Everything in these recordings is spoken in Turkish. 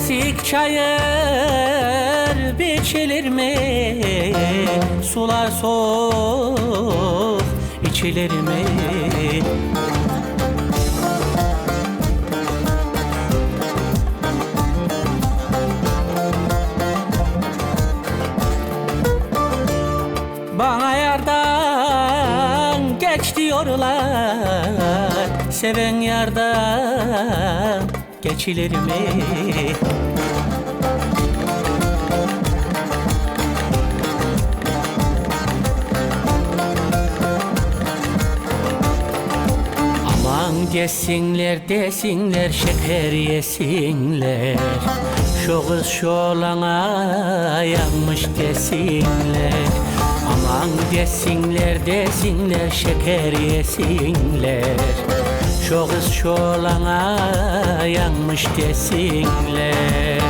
Erik çayır biçilir mi? Sular soğuk içilir mi? Bana yardan geç diyorlar Seven yardan geçilir mi? Aman desinler desinler şeker yesinler. Şu kız şu olana yanmış desinler. Aman desinler desinler şeker yesinler Şu kız şu olana yanmış desinler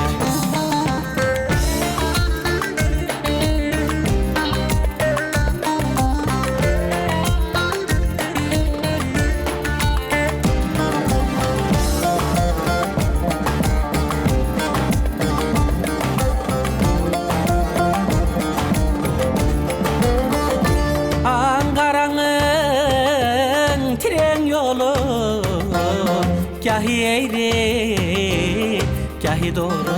Gahi eğri, gahi doğru.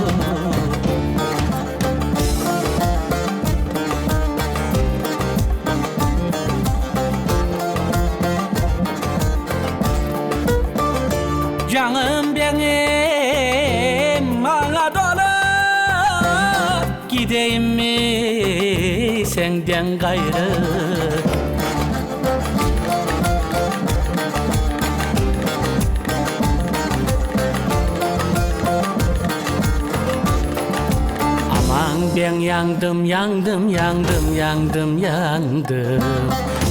Canım benim bana dolu Gideyim mi senden gayrı Aman ben yandım yandım yandım yandım yandım.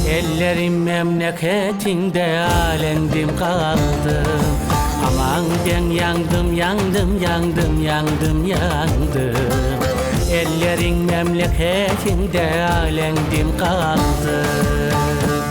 Ellerim memleketinde alendim kaldım Aman ben yandım yandım yandım yandım yandım. Ellerin memleketinde alendim kaldım